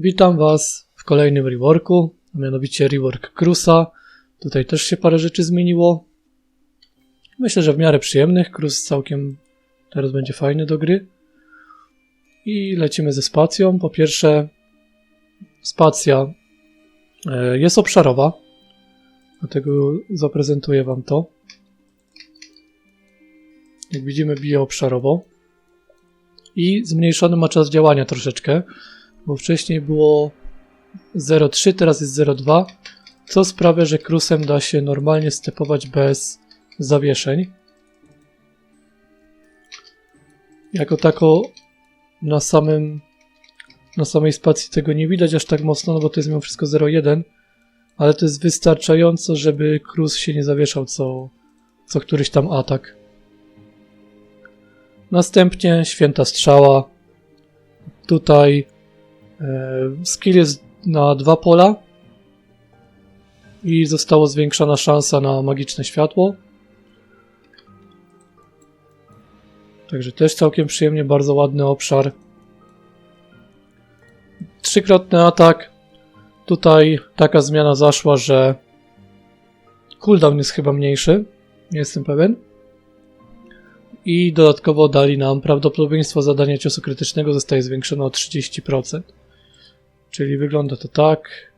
Witam Was w kolejnym reworku, a mianowicie rework Cruza. Tutaj też się parę rzeczy zmieniło. Myślę, że w miarę przyjemnych. Cruz całkiem teraz będzie fajny do gry. I lecimy ze spacją. Po pierwsze, spacja e, jest obszarowa, dlatego zaprezentuję Wam to. Jak widzimy, bije obszarowo. I zmniejszony ma czas działania troszeczkę, bo wcześniej było 0,3, teraz jest 0,2, co sprawia, że krusem da się normalnie stepować bez zawieszeń. Jako tako na samym na samej spacji tego nie widać aż tak mocno, no bo to jest mimo wszystko 0,1, ale to jest wystarczająco, żeby krus się nie zawieszał co, co któryś tam atak. Następnie święta strzała. Tutaj skill jest na dwa pola i została zwiększona szansa na magiczne światło. Także też całkiem przyjemnie, bardzo ładny obszar. Trzykrotny atak. Tutaj taka zmiana zaszła, że cooldown jest chyba mniejszy. Nie jestem pewien. I dodatkowo dali nam prawdopodobieństwo zadania ciosu krytycznego zostaje zwiększone o 30%. Czyli wygląda to tak.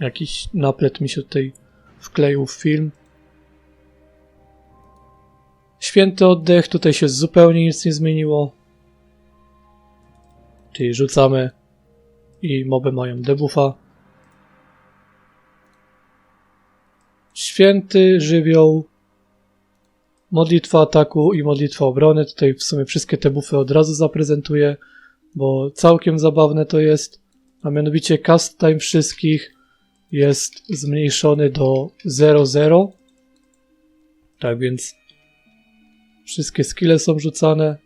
Jakiś naplet mi się tutaj wkleił w film. Święty oddech, tutaj się zupełnie nic nie zmieniło. Czyli rzucamy i moby mają debuffa. Święty żywioł, modlitwa ataku i modlitwa obrony. Tutaj w sumie wszystkie te buffy od razu zaprezentuję, bo całkiem zabawne to jest. A mianowicie cast time wszystkich jest zmniejszony do 0,0. Tak więc wszystkie skille są rzucane.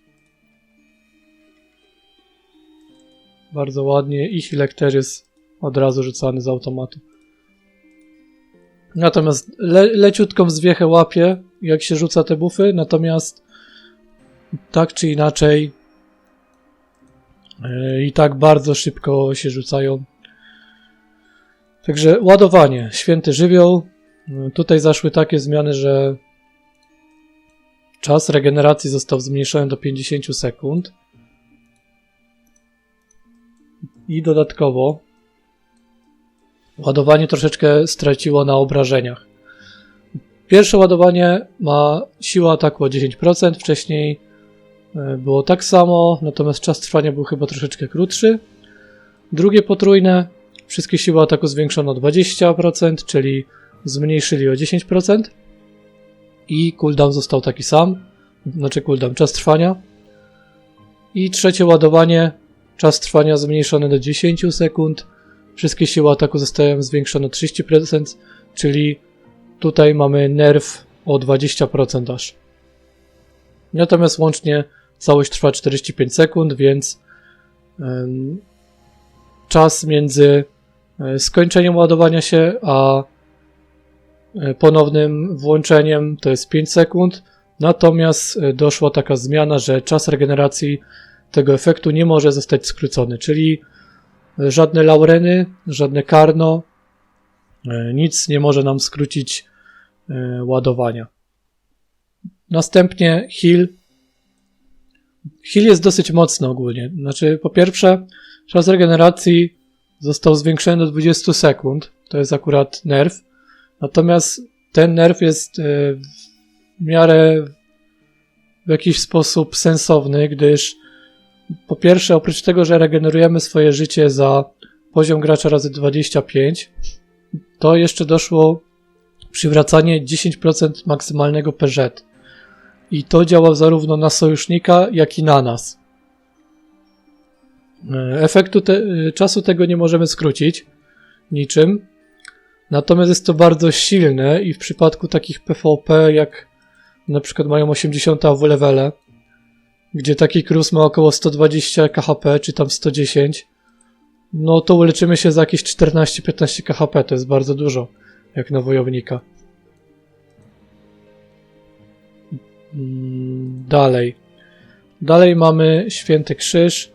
Bardzo ładnie i Hilek też jest od razu rzucany z automatu. Natomiast le leciutką zwiechę łapie, jak się rzuca te bufy, natomiast tak czy inaczej yy, i tak bardzo szybko się rzucają. Także ładowanie, święty żywioł. Yy, tutaj zaszły takie zmiany, że czas regeneracji został zmniejszony do 50 sekund. I dodatkowo ładowanie troszeczkę straciło na obrażeniach. Pierwsze ładowanie ma siłę ataku o 10%, wcześniej e, było tak samo, natomiast czas trwania był chyba troszeczkę krótszy. Drugie potrójne, wszystkie siły ataku zwiększono o 20%, czyli zmniejszyli o 10%. I cooldown został taki sam, znaczy cooldown, czas trwania. I trzecie ładowanie, czas trwania zmniejszony do 10 sekund, Wszystkie siły ataku zostają zwiększone o 30%, czyli tutaj mamy nerw o 20% aż. Natomiast łącznie całość trwa 45 sekund, więc czas między e, skończeniem ładowania się a e, ponownym włączeniem to jest 5 sekund. Natomiast e, doszła taka zmiana, że czas regeneracji tego efektu nie może zostać skrócony, czyli żadne laureny, żadne karno, nic nie może nam skrócić e, ładowania. Następnie heal. Heal jest dosyć mocny ogólnie. Znaczy, po pierwsze, czas regeneracji został zwiększony do 20 sekund. To jest akurat nerw. Natomiast ten nerw jest e, w miarę w jakiś sposób sensowny, gdyż po pierwsze, oprócz tego, że regenerujemy swoje życie za poziom gracza razy 25, to jeszcze doszło przywracanie 10% maksymalnego PZ. I to działa zarówno na sojusznika, jak i na nas. E, efektu te, e, czasu tego nie możemy skrócić niczym. Natomiast jest to bardzo silne i w przypadku takich PvP, jak na przykład mają 80 AW levele, gdzie taki krus ma około 120 KHP, czy tam 110, no to uleczymy się za jakieś 14-15 KHP, to jest bardzo dużo, jak na wojownika. Mm, dalej. Dalej mamy Święty Krzyż.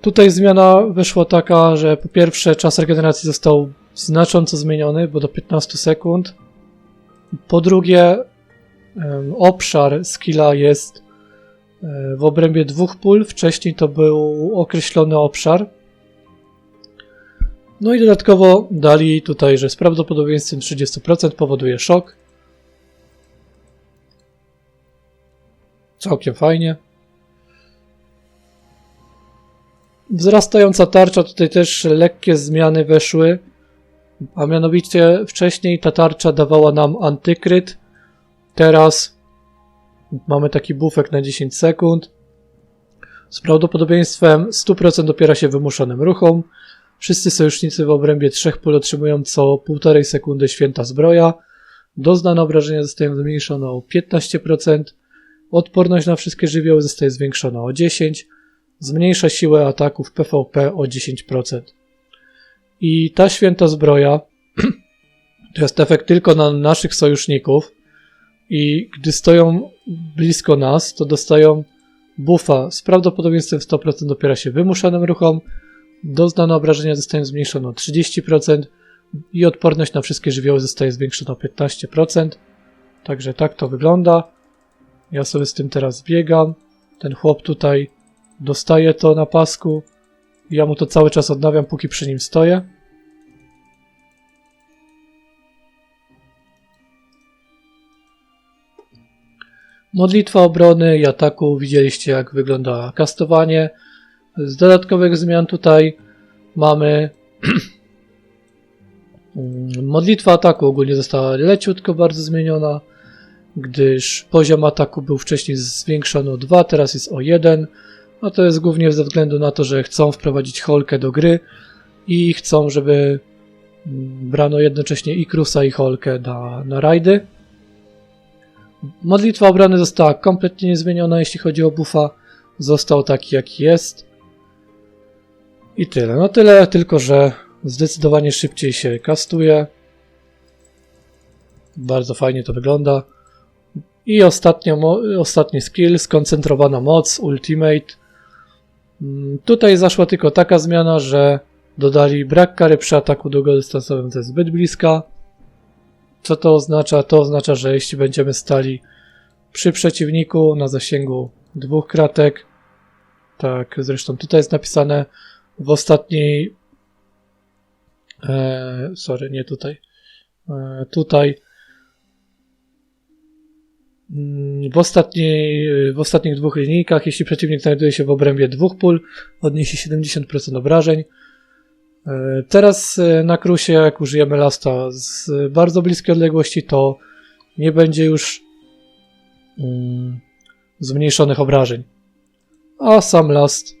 Tutaj zmiana wyszła taka, że po pierwsze czas regeneracji został znacząco zmieniony, bo do 15 sekund. Po drugie obszar skilla jest e, w obrębie dwóch pól. Wcześniej to był określony obszar. No i dodatkowo dali tutaj, że z prawdopodobieństwem 30% powoduje szok. Całkiem fajnie. Wzrastająca tarcza, tutaj też lekkie zmiany weszły. A mianowicie wcześniej ta tarcza dawała nam antykryt. Teraz mamy taki bufek na 10 sekund. Z prawdopodobieństwem 100% opiera się wymuszonym ruchom. Wszyscy sojusznicy w obrębie trzech pól otrzymują co 1,5 sekundy święta zbroja. Doznane obrażenia zostają zmniejszone o 15%. Odporność na wszystkie żywioły zostaje zwiększona o 10%. Zmniejsza siłę ataków PvP o 10%. I ta święta zbroja to jest efekt tylko na naszych sojuszników. I gdy stoją blisko nas, to dostają buffa z prawdopodobieństwem 100% opiera się wymuszanym ruchom. Doznane obrażenia zostają zmniejszone o 30% i odporność na wszystkie żywioły zostaje zwiększona o 15%. Także tak to wygląda. Ja sobie z tym teraz biegam. Ten chłop tutaj dostaje to na pasku. Ja mu to cały czas odnawiam, póki przy nim stoję. Modlitwa obrony i ataku. Widzieliście, jak wygląda kastowanie. Z dodatkowych zmian tutaj mamy modlitwa ataku ogólnie została leciutko bardzo zmieniona, gdyż poziom ataku był wcześniej zwiększony o 2, teraz jest o 1. No to jest głównie ze względu na to, że chcą wprowadzić Holkę do gry i chcą, żeby brano jednocześnie i Krusa i Holkę na, na rajdy. Modlitwa obrony została kompletnie niezmieniona, jeśli chodzi o buffa. Został taki, jaki jest. I tyle. No tyle, tylko że zdecydowanie szybciej się kastuje. Bardzo fajnie to wygląda. I ostatnio, ostatni skill, skoncentrowana moc, ultimate. Mm, Tutaj zaszła tylko taka zmiana, że dodali brak kary przy ataku długodystansowym, to jest zbyt bliska. Co to oznacza? To oznacza, że jeśli będziemy stali przy przeciwniku na zasięgu dwóch kratek, tak zresztą tutaj jest napisane w ostatniej. E, sorry, nie tutaj. E, tutaj. Mm, W, ostatniej, w ostatnich dwóch linijkach, jeśli przeciwnik znajduje się w obrębie dwóch pól, odniesie 70% obrażeń. E, Teraz e, na krusie, jak użyjemy lasta z bardzo bliskiej odległości, to nie będzie już mm, zmniejszonych obrażeń. A sam last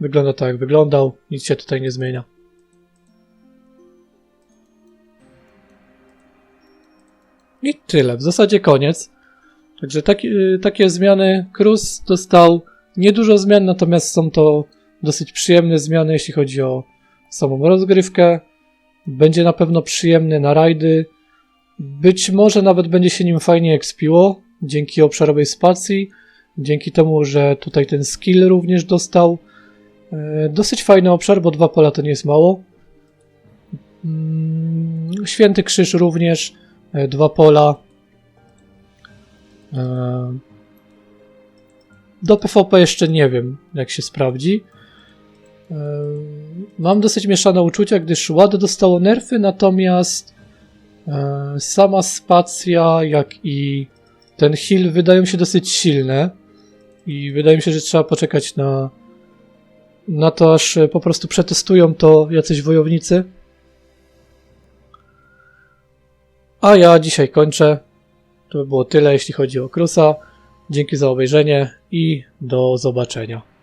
wygląda tak, jak wyglądał. Nic się tutaj nie zmienia. I tyle. W zasadzie koniec. Także taki, y, takie zmiany. Cruz dostał niedużo zmian, natomiast są to dosyć przyjemne zmiany, jeśli chodzi o samą rozgrywkę. Będzie na pewno przyjemny na rajdy. Być może nawet będzie się nim fajnie ekspiło dzięki obszarowej spacji, dzięki temu, że tutaj ten skill również dostał. E, Dosyć fajny obszar, bo dwa pola to nie jest mało. Mm, Święty Krzyż również, e, dwa pola. E, Do PvP jeszcze nie wiem, jak się sprawdzi. Mam dosyć mieszane uczucia, gdyż ład dostało nerfy, natomiast sama spacja, jak i ten heal wydają się dosyć silne. I wydaje mi się, że trzeba poczekać na, na to, aż po prostu przetestują to jacyś wojownicy. A ja dzisiaj kończę. To by było tyle, jeśli chodzi o Krusa. Dzięki za obejrzenie i do zobaczenia.